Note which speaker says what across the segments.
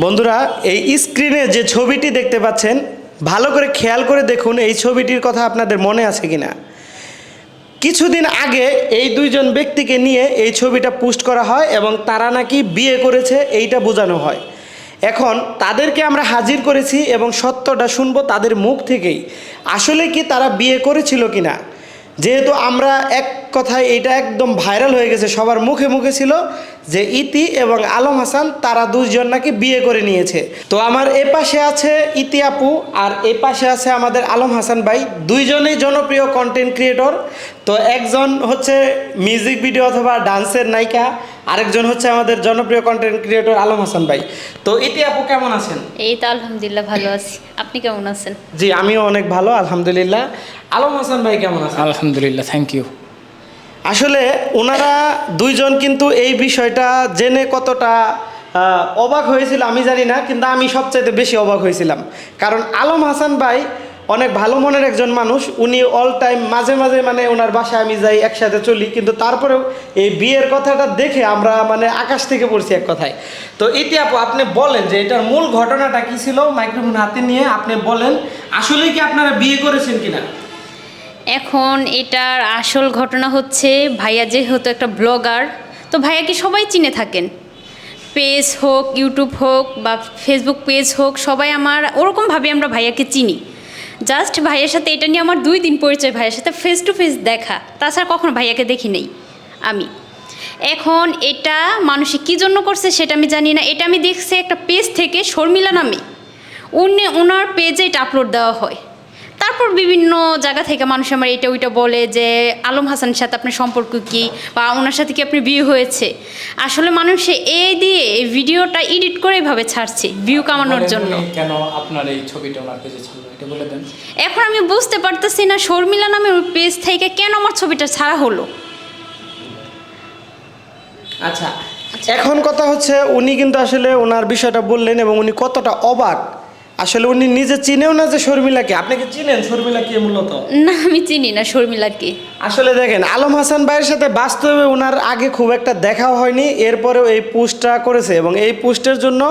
Speaker 1: বন্ধুরা, এই স্ক্রিনে যে ছবিটি দেখতে পাচ্ছেন, ভালো করে খেয়াল করে দেখুন এই ছবিটির কথা আপনাদের মনে আছে কিনা। কিছুদিন আগে এই দুইজন ব্যক্তিকে নিয়ে এই ছবিটা পোস্ট করা হয় এবং তারা নাকি বিয়ে করেছে, এইটা বোঝানো হয়। এখন তাদেরকে আমরা হাজির করেছি এবং সত্যটা শুনব তাদের মুখ থেকেই। আসলে কি তারা বিয়ে করেছিল কিনা? যেহেতু আমরা এক কথায় এটা একদম ভাইরাল হয়ে গেছে। সবার মুখে মুখে ছিল যে ইতি এবং আলম হাসান তারা দুইজন নাকি বিয়ে করে নিয়েছে। তো আমার এ পাশে আছে ইতি আপু আর এ পাশে আছে আমাদের আলম হাসান ভাই। দুইজনেই জনপ্রিয় কন্টেন্ট ক্রিয়েটর তো একজন হচ্ছে মিউজিক ভিডিও অথবা ডান্সের নায়িকা আরেকজন হচ্ছে আমাদের জনপ্রিয় কন্টেন্ট ক্রিয়েটর আলম হাসান ভাই। তো ইতি আপু কেমন আছেন?
Speaker 2: এই তো আলহামদুলিল্লাহ ভালো আছি। আপনি কেমন আছেন?
Speaker 1: জি আমিও অনেক ভালো আলহামদুলিল্লাহ। আলম হাসান ভাই কেমন আছেন?
Speaker 3: আলহামদুলিল্লাহ থ্যাংক ইউ
Speaker 1: আসলে ওনারা দুইজন কিন্তু এই বিষয়টা জেনে কতটা অবাক হয়েছিল, আমি জানি না, কিন্তু আমি সবচাইতে বেশি অবাক হয়েছিলাম। কারণ আলম হাসান ভাই অনেক ভালো মনের একজন মানুষ, উনি অল টাইম মাঝে মাঝে মানে ওনার বাসায় আমি যাই, একসাথে চলি, কিন্তু তারপরেও এই বিয়ের কথাটা দেখে আমরা মানে আকাশ থেকে পড়ছি এক কথায়। তো এটি আপু, আপনি বলেন যে এটার মূল ঘটনাটা কি ছিল? মাইক্রোফোন হাতে নিয়ে আপনি বলেন, আসলে কি আপনারা বিয়ে করেছেন কিনা?
Speaker 2: এখন এটার আসল ঘটনা হচ্ছে ভাইয়া যেহেতু একটা ব্লগার, তো ভাইয়াকে সবাই চিনে থাকেন? পেজ হোক, ইউটিউব হোক বা ফেসবুক পেজ হোক, সবাই আমার, ওরকমভাবে আমরা ভাইয়াকে চিনি। জাস্ট ভাইয়ের সাথে এটা নিয়ে আমার দুই দিন পরিচয়, ভাইয়ের সাথে ফেস টু ফেস দেখা। তাছাড়া কখনো ভাইয়াকে দেখি নেই, আমি। এখন এটা মানুষে কী জন্য করছে সেটা আমি জানি না। এটা আমি দেখছি একটা পেজ থেকে শর্মিলা নামে। উনি, ওনার পেজে এটা আপলোড দেওয়া হয়। তারপর বিভিন্ন জায়গা থেকে মানুষ আমার এটা ওইটা বলে যে আলম হাসানের সাথে আপনার সম্পর্ক কি? বা ওনার সাথে কি আপনি বিয়ে হয়েছে? আসলে মানুষ এই দিয়ে এই ভিডিওটা এডিট করে এভাবে ছাড়ছে ভিউ কামানোর জন্য।
Speaker 3: কেন আপনার এই ছবিটা ওনার পেজে ছিল এটা বলে দেন।
Speaker 2: এখন আমি বুঝতে পারতেছি না শর্মিলা নামের ওই পেজ থেকে কেন আমার ছবিটা ছাড়া হলো।
Speaker 1: আচ্ছা। এখন কথা হচ্ছে উনি কিন্তু আসলে ওনার বিষয়টা বললেন এবং উনি কতটা অবাক। আসলে উনি নিজে চিনেও না যে শর্মিলাকে আপনি কি চিনেন শর্মিলাকে মূলত?
Speaker 2: না আমি চিনি না শর্মিলাকে
Speaker 1: আসলে দেখেন আলম হাসান ভাইয়ের সাথে বাস্তবে ওনার আগে খুব একটা দেখাও হয়নি এরপরেও এই পোস্টটা করেছে এবং এই পোস্টের জন্য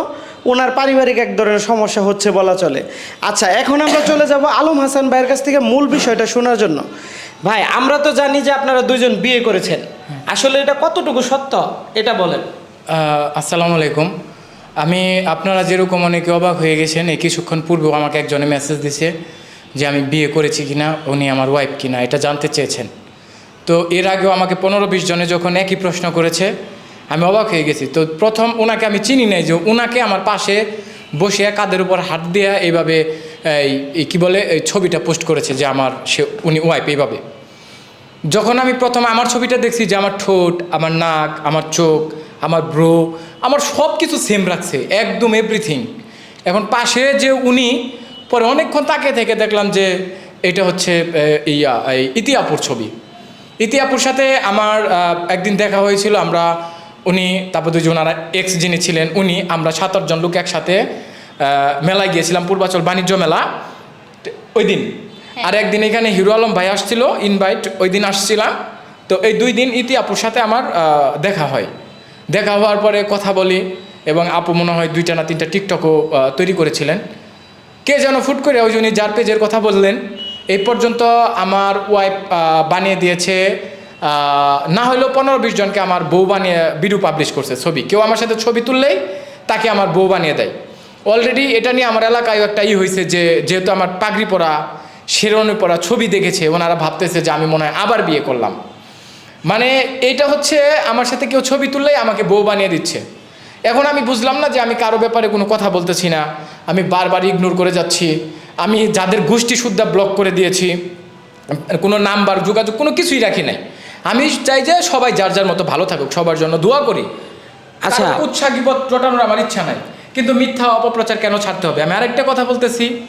Speaker 1: ওনার পারিবারিক এক ধরনের সমস্যা হচ্ছে বলা চলে। আচ্ছা এখন আমরা চলে যাব আলম হাসান ভাইয়ের কাছ থেকে মূল বিষয়টা শোনার জন্য। ভাই আমরা তো জানি যে আপনারা দুইজন বিয়ে করেছেন। আসলে এটা কতটুকু সত্য? এটা বলেন।
Speaker 3: আহ, আসসালামু আলাইকুম। আমি আপনারা যেরকম অনেকে অবাক হয়ে গেছেন, এই কিছুক্ষণ পূর্বেও আমাকে একজনে মেসেজ দিছে যে আমি বিয়ে করেছি কিনা, উনি আমার ওয়াইফ কিনা, এটা জানতে চেয়েছেন। তো এর আগেও আমাকে পনেরো বিশ জনে যখন একই প্রশ্ন করেছে, আমি অবাক হয়ে গেছি। তো প্রথম ওনাকে আমি চিনি নাই যে ওনাকে আমার পাশে বসে কাদের উপর হাত দেয়া এইভাবে এই এই কী বলে, এই ছবিটা পোস্ট করেছে যে আমার, সে, উনি ওয়াইফ এইভাবে। যখন আমি প্রথম আমার ছবিটা দেখছি যে আমার ঠোঁট, আমার নাক, আমার চোখ আমার ব্রো আমার সব কিছু সেম রাখছে একদম এভরিথিং এখন পাশে যে উনি পরে অনেকক্ষণ তাকে থেকে দেখলাম যে এটা হচ্ছে ইয়া এই ইতিহাপুর ছবি। ইতিহাপুর সাথে আমার একদিন দেখা হয়েছিল আমরা উনি তারপর দুজন ওনারা এক্স যিনি ছিলেন উনি আমরা সাত আটজন লোক একসাথে মেলায় গিয়েছিলাম পূর্বাচল বাণিজ্য মেলা। ওই দিন। আর একদিন এখানে হিরো আলম ভাই আসছিল ইনভাইট ওই দিন আসছিলাম। তো এই দুই দিন ইতি আপুর সাথে আমার দেখা হয়। দেখা হওয়ার পরে কথা বলি এবং আপু মনে হয় দুইটা না তিনটা টিকটকও তৈরি করেছিলেন। কে যেন ফুট করে ওই জন্য যার পেজের কথা বললেন, এই পর্যন্ত আমার ওয়াইফ বানিয়ে দিয়েছে না হলেও পনেরো বিশ জনকে আমার বউ বানিয়ে ভিডিও পাবলিশ করছে ছবি। কেউ আমার সাথে ছবি তুললেই তাকে আমার বউ বানিয়ে দেয়। অলরেডি এটা নিয়ে আমার এলাকায় একটা ই হয়েছে যে, যেহেতু আমার পাগড়ি পরা শেরওয়ানি পরা ছবি দেখেছে, ওনারা ভাবতেছে যে আমি মনে হয় আবার বিয়ে করলাম। মানে এটা হচ্ছে আমার সাথে কেউ ছবি তুললেই আমাকে বউ বানিয়ে দিচ্ছে। এখন আমি বুঝলাম না যে আমি কারও ব্যাপারে কোনো কথা বলতেছি না। আমি বারবার ইগনোর করে যাচ্ছি। আমি যাদের গোষ্ঠী সুদ্ধা ব্লক করে দিয়েছি কোনো নাম্বার যোগাযোগ কোনো কিছুই রাখি নাই। আমি চাই যে সবাই যার যার মতো ভালো থাকুক সবার জন্য দোয়া করি।
Speaker 1: আচ্ছা।
Speaker 3: উৎসাহ বিপদ রটানোর আমার ইচ্ছা নাই। কিন্তু মিথ্যা অপপ্রচার কেন ছাড়তে হবে? আমি আরেকটা কথা বলতেছি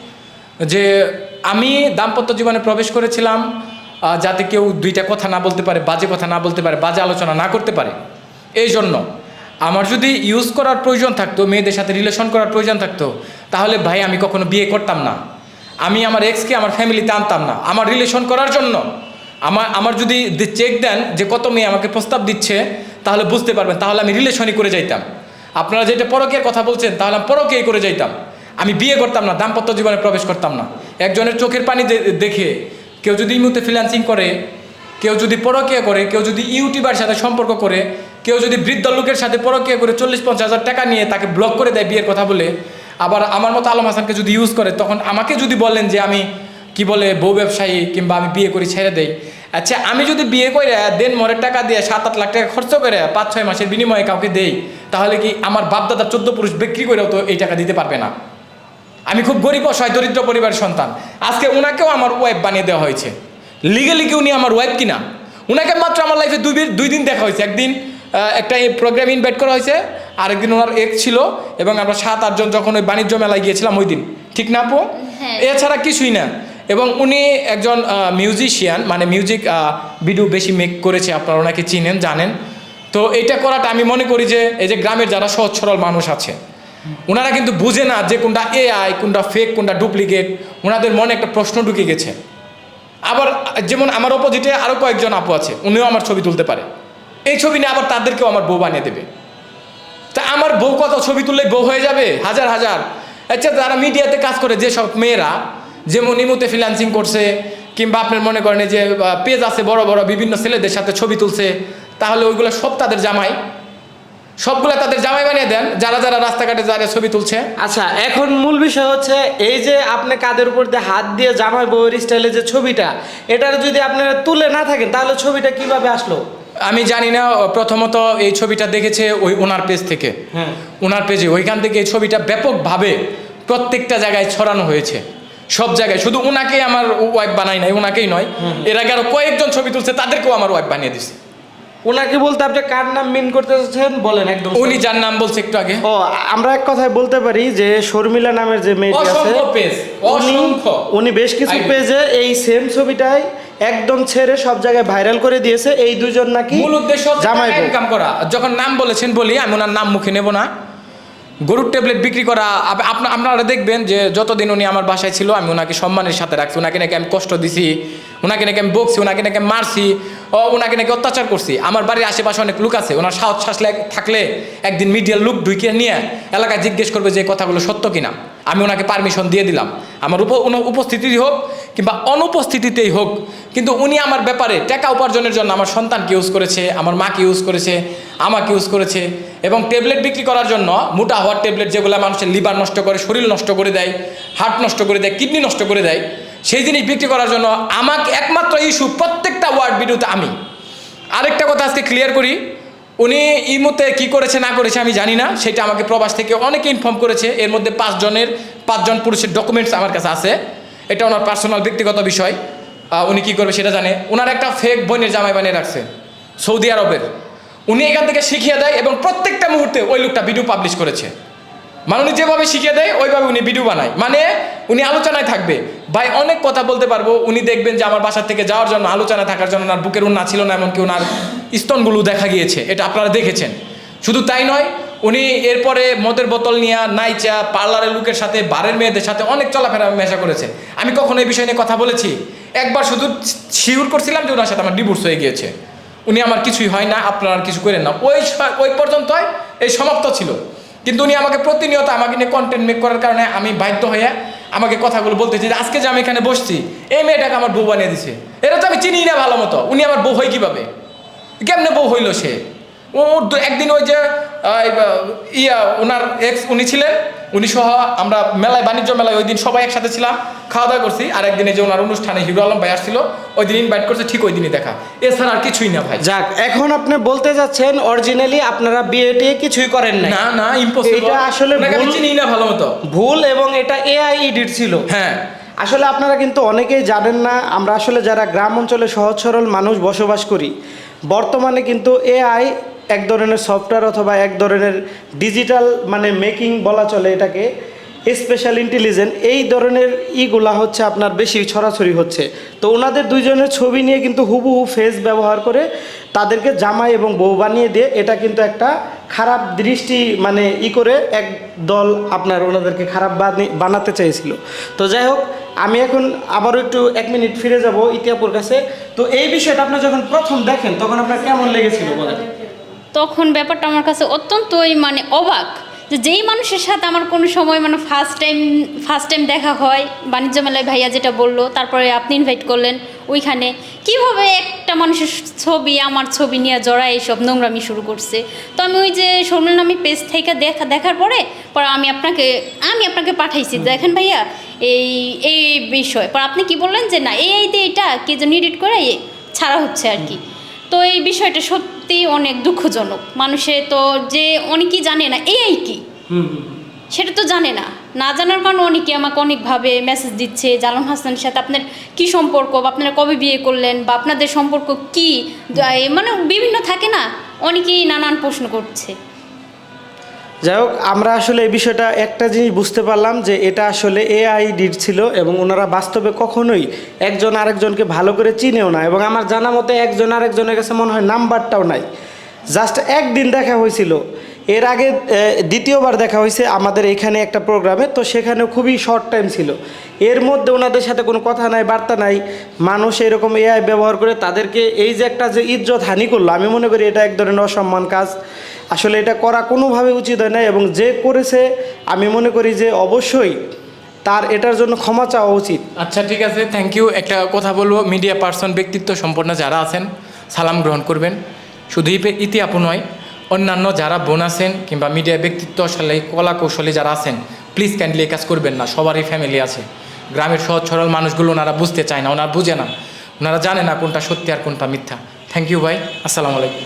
Speaker 3: যে আমি দাম্পত্য জীবনে প্রবেশ করেছিলাম। যাতে কেউ দুইটা কথা না বলতে পারে, বাজে কথা না বলতে পারে, বাজে আলোচনা না করতে পারে। এই জন্য আমার যদি ইউজ করার প্রয়োজন থাকতো, মেয়েদের সাথে রিলেশন করার প্রয়োজন থাকতো, তাহলে ভাই আমি কখনো বিয়ে করতাম না। আমি আমার এক্সকে আমার ফ্যামিলিতে আনতাম না। আমার রিলেশন করার জন্য আমার আমার যদি চেক দেন যে কত মেয়ে আমাকে প্রস্তাব দিচ্ছে, তাহলে বুঝতে পারবেন, তাহলে আমি রিলেশনই করে যাইতাম। আপনারা যেটা পরকের কথা বলছেন, তাহলে আমি পরকেই করে যাইতাম। আমি বিয়ে করতাম না, দাম্পত্য জীবনে প্রবেশ করতাম না। একজনের চোখের পানি দেখে কেউ যদি এই মুহূর্তে ফ্রিল্যান্সিং করে, কেউ যদি পরকিয়া করে, কেউ যদি ইউটিউবার সাথে সম্পর্ক করে, কেউ যদি বৃদ্ধ লোকের সাথে পরকিয়া করে চল্লিশ, পঞ্চাশ হাজার টাকা নিয়ে তাকে ব্লক করে দেয় বিয়ের কথা বলে, আবার আমার মতো আলম হাসানকে যদি ইউজ করে, তখন আমাকে যদি বলেন যে আমি, কি বলে, বউ ব্যবসায়ী কিংবা আমি বিয়ে করি, ছেড়ে দেই। আচ্ছা আমি যদি বিয়ে করে দেন মরের টাকা দিয়ে সাত, আট লাখ টাকা খরচ করে পাঁচ, ছয় মাসের বিনিময়ে কাউকে দেই, তাহলে কি আমার বাপদাদা চোদ্দ পুরুষ বিক্রি করেও তো এই টাকা দিতে পারবে না? আমি খুব গরিব অসহায় দরিদ্র পরিবারের সন্তান। আজকে ওনাকেও আমার ওয়াইফ বানিয়ে দেওয়া হয়েছে। লিগেলি কি উনি আমার ওয়াইফ কিনা? ওনাকে মাত্র আমার লাইফে দুই দুই দিন দেখা হয়েছে। একদিন একটা এই প্রোগ্রাম ইনভাইট করা হয়েছে আরেকদিন ওনার এক ছিল এবং আমরা সাত আটজন যখন ওই বাণিজ্য মেলায় গিয়েছিলাম ওই দিন। ঠিক না আপু?
Speaker 2: হ্যাঁ।
Speaker 3: এছাড়া কিছুই না। এবং উনি একজন মিউজিশিয়ান মানে মিউজিক ভিডিও বেশি মেক করেছে আপনারা ওনাকে চিনেন জানেন। তো এটা করাটা আমি মনে করি যে এই যে গ্রামের যারা সহজ সরল মানুষ আছে ওনারা কিন্তু বুঝে না যে কোনটা এ এআই কোনটা ফেক কোনটা ডুপ্লিকেট ওনাদের মনে একটা প্রশ্ন ঢুকে গেছে। আবার যেমন আমার অপোজিটে আরও কয়েকজন আপু আছে, উনিও আমার ছবি তুলতে পারে। এই ছবি নিয়ে আবার তাদেরকেও আমার বউ বানিয়ে দেবে। তা আমার বউ কত ছবি তুললে বউ হয়ে যাবে? হাজার হাজার। আচ্ছা যারা মিডিয়াতে কাজ করে যেসব মেয়েরা, যেমন ইমুতে ফ্রিল্যান্সিং করছে, কিংবা আপনার মনে করেন যে পেজ আছে বড় বড়, বিভিন্ন ছেলেদের সাথে ছবি তুলছে, তাহলে ওইগুলো সব তাদের জামাই। সবগুলো তাদের জামাই বানিয়ে দেন যারা যারা রাস্তাঘাটে যারা ছবি তুলছে।
Speaker 1: আচ্ছা এখন মূল বিষয় হচ্ছে এই যে আপনি কাদের উপর দিয়ে হাত দিয়ে জামাই বউয়ের স্টাইলে যে ছবিটা এটার যদি আপনারা তুলে না থাকেন তাহলে ছবিটা কীভাবে আসলো?
Speaker 3: আমি জানি না প্রথমত এই ছবিটা দেখেছে ওই ওনার পেজ থেকে।
Speaker 1: হ্যাঁ।
Speaker 3: ওনার পেজে ওইখান থেকে এই ছবিটা ব্যাপকভাবে প্রত্যেকটা জায়গায় ছড়ানো হয়েছে। সব জায়গায় শুধু ওনাকেই আমার ওয়াইফ বানাই নাই ওনাকেই নয়। এর আগে আরও কয়েকজন ছবি তুলছে তাদেরকেও আমার ওয়াইফ বানিয়ে দিছে।
Speaker 1: ওনাকে বলতে আপনি কার নাম মিন করতে চাচ্ছেন বলেন একদম
Speaker 3: উনি যার নাম বলছে একটু আগে।
Speaker 1: ও আমরা এক কথায় বলতে পারি যে শর্মিলা নামের যে মেয়েটি আছে উনি বেশ কিছু পেজে এই সেম ছবিটাই একদম ছেড়ে সব জায়গায় ভাইরাল করে দিয়েছে। এই দুজন নাকি
Speaker 3: মূল উদ্দেশ্য
Speaker 1: জামাই
Speaker 3: ইনকাম করা। যখন নাম বলেছেন বলি আমি ওনার নাম মুখে নেব না। গরুর ট্যাবলেট বিক্রি করা আপনা- আপনারা দেখবেন যে যতদিন উনি আমার বাসায় ছিল আমি ওনাকে সম্মানের সাথে রাখছি। ওনাকে নাকি আমি কষ্ট দিছি। ওনাকে নাকি আমি বকছি, ওনাকে নাকি আমি মারছি, ও ওনাকে নাকি অত্যাচার করছি। আমার বাড়ির আশেপাশে অনেক লোক আছে, ওনার সাহস শাসলে থাকলে একদিন মিডিয়ার লোক ঢুকিয়ে নিয়ে এলাকায় জিজ্ঞেস করবে যে কথাগুলো সত্য কিনা। আমি ওনাকে পারমিশন দিয়ে দিলাম। আমার উপ উপস্থিতি হোক কিংবা অনুপস্থিতিতেই হোক, কিন্তু উনি আমার ব্যাপারে টাকা উপার্জনের জন্য আমার সন্তানকে ইউজ করেছে, আমার মাকে ইউজ করেছে, আমাকে ইউজ করেছে এবং ট্যাবলেট বিক্রি করার জন্য মোটা হওয়ার ট্যাবলেট যেগুলো মানুষের লিভার নষ্ট করে, শরীর নষ্ট করে দেয় হার্ট নষ্ট করে দেয় কিডনি নষ্ট করে দেয় সেই জিনিস বিক্রি করার জন্য আমাকে একমাত্র ইস্যু প্রত্যেকটা ওয়ার্ড ভিডিওতে আমি। আরেকটা কথা আজকে ক্লিয়ার করি, উনি এই মুহূর্তে কী করেছে, না করেছে আমি জানি না। সেটা আমাকে প্রবাস থেকে অনেকে ইনফর্ম করেছে। এর মধ্যে পাঁচজনের, পাঁচজন পুরুষের ডকুমেন্টস আমার কাছে আছে। এটা ওনার পার্সোনাল ব্যক্তিগত বিষয়। উনি কী করবে সেটা জানে। ওনার একটা ফেক বোনের জামাই বানিয়ে রাখছে, সৌদি আরবের। উনি এখান থেকে শিখিয়ে দেয় এবং প্রত্যেকটা মুহূর্তে ওই লোকটা ভিডিও পাবলিশ করেছে। মানে উনি যেভাবে শিখিয়ে দেয়, ওইভাবে উনি ভিডিও বানায়। মানে উনি আলোচনায় থাকবে। ভাই, অনেক কথা বলতে পারব। উনি দেখবেন যে আমার বাসা থেকে যাওয়ার জন্য আলোচনা থাকার জন্য ওনার বুকের উন্না ছিল না, এমনকি ওনার স্তনগুলো দেখা গিয়েছে। এটা আপনারা দেখেছেন। শুধু তাই নয়, উনি এরপরে মদের বোতল নিয়ে নাইচা, পার্লারের লোকের সাথে, বারের মেয়েদের সাথে অনেক চলাফেরা মেশা করেছে। আমি কখনো এই বিষয় নিয়ে কথা বলেছি। একবার শুধু শিওর করছিলাম যে ওনার সাথে আমার ডিভোর্স হয়ে গিয়েছে। উনি আমার কিছুই হয় না, আপনারা কিছু করেন না। ওই ওই পর্যন্তই এই সমাপ্ত ছিল। কিন্তু উনি আমাকে প্রতিনিয়ত আমাকে নিয়ে কন্টেন্ট মেক করার কারণে আমি বাধ্য হয়ে আমাকে কথাগুলো বলতেছি যে, আজকে যে আমি এখানে বসছি, এই মেয়েটাকে আমার বউ বানিয়ে দিছে। এটা তো আমি চিনি না ভালো মতো। উনি আমার বউ হয় কীভাবে? কেমনে বউ হইল সে? ও একদিন ওই যে ইয়া ওনার এক্স উনি ছিলেন উনি সহ আমরা মেলায় বাণিজ্য মেলায় ওই দিন সবাই একসাথে ছিলাম খাওয়া দাওয়া করছি আর একদিন যে ওনার অনুষ্ঠানে হিরো আলম ভাই আসছিল ওই দিন ইনভাইট করছে ঠিক ওই দিনই দেখা। এছাড়া আর কিছুই না ভাই।
Speaker 1: যাক এখন আপনি বলতে যাচ্ছেন অরিজিনালি আপনারা বিয়েটি কিছুই করেন না
Speaker 3: না না ইম্পসিবল
Speaker 1: এটা আসলে ভুল-
Speaker 3: চিনি না ভালো মতো।
Speaker 1: ভুল এবং এটা এআই এডিট ছিল।
Speaker 3: হ্যাঁ।
Speaker 1: আসলে আপনারা কিন্তু অনেকেই জানেন না আমরা আসলে যারা গ্রাম অঞ্চলে সহজ সরল মানুষ বসবাস করি বর্তমানে কিন্তু এআই এক ধরনের সফটওয়্যার অথবা এক ধরনের ডিজিটাল মানে মেকিং বলা চলে এটাকে স্পেশাল ইন্টেলিজেন্ট এই ধরনের ইগুলা হচ্ছে আপনার বেশি ছড়াছড়ি হচ্ছে। তো ওনাদের দুইজনের ছবি নিয়ে কিন্তু হুবহু ফেস ব্যবহার করে তাদেরকে জামাই এবং বউ বানিয়ে দিয়ে এটা কিন্তু একটা খারাপ দৃষ্টি মানে ই করে এক দল আপনার ওনাদেরকে খারাপ বানি- বানাতে চাইছিল তো যাই হোক, আমি এখন আবারও একটু এক মিনিট ফিরে যাব ইতিহাপুর কাছে। তো এই বিষয়টা আপনি যখন প্রথম দেখেন তখন আপনার কেমন লেগেছিল বলেন?
Speaker 2: তখন ব্যাপারটা আমার কাছে অত্যন্তই মানে অবাক যে যেই মানুষের সাথে আমার কোনো সময় মানে ফার্স্ট টাইম ফার্স্ট টাইম দেখা হয় বাণিজ্য মেলায় ভাইয়া যেটা বলল তারপরে আপনি ইনভাইট করলেন ওইখানে কীভাবে একটা মানুষের ছবি আমার ছবি নিয়ে জড়া এইসব নোংরামি শুরু করছে? তো আমি ওই যে শর্মিল নামী পেজ থেকে দেখা দেখার পরে পরে আমি আপনাকে আমি আপনাকে পাঠাইছি। দেখেন ভাইয়া এই এই বিষয়। পর আপনি কি বললেন যে না এই এই দিয়ে এটা কে যেন এডিট করে ছাড়া হচ্ছে আর কি। তো এই বিষয়টা সত্যি অনেক দুঃখজনক। মানুষে তো যে অনেকেই জানে না এই কি? সেটা তো জানে না। না জানার কারণে অনেকে আমাকে অনেকভাবে মেসেজ দিচ্ছে জালাম হাসানের সাথে আপনার কি সম্পর্ক বা আপনারা কবে বিয়ে করলেন বা আপনাদের সম্পর্ক কি? মানে বিভিন্ন থাকে না অনেকেই নানান প্রশ্ন করছে।
Speaker 1: যাই হোক, আমরা আসলে এই বিষয়টা একটা জিনিস বুঝতে পারলাম যে এটা আসলে এআই ডিড ছিল এবং ওনারা বাস্তবে কখনোই একজন আরেকজনকে ভালো করে চিনেও না এবং আমার জানা মতে একজন আরেকজনের কাছে মনে হয় নাম্বারটাও নাই। জাস্ট একদিন দেখা হয়েছিল। এর আগে দ্বিতীয়বার দেখা হয়েছে আমাদের এখানে একটা প্রোগ্রামে, তো সেখানেও খুবই শর্ট টাইম ছিল। এর মধ্যে ওনাদের সাথে কোনো কথা নাই, বার্তা নাই। মানুষ এরকম এআই ব্যবহার করে তাদেরকে এই যে একটা যে ইজ্জত হানি করল, আমি মনে করি এটা এক ধরনের অসম্মান কাজ। আসলে এটা করা কোনোভাবে উচিত হয় না এবং যে করেছে, আমি মনে করি যে অবশ্যই তার এটার জন্য ক্ষমা চাওয়া উচিত।
Speaker 3: আচ্ছা ঠিক আছে থ্যাংক ইউ একটা কথা বলব মিডিয়া পার্সন ব্যক্তিত্ব সম্পন্ন যারা আছেন, সালাম গ্রহণ করবেন। শুধু ইতি নয়, অন্যান্য যারা বোন আছেন কিংবা মিডিয়া ব্যক্তিত্বশালী কলা কৌশলী যারা আছেন প্লিজ কাইন্ডলি এই কাজ করবেন না, সবারই ফ্যামিলি আছে। গ্রামের সহজ সরল মানুষগুলো ওনারা বুঝতে চায় না, ওনারা বুঝে না। ওনারা জানে না কোনটা সত্যি আর কোনটা মিথ্যা। থ্যাংক ইউ ভাই। আসসালামু আলাইকুম।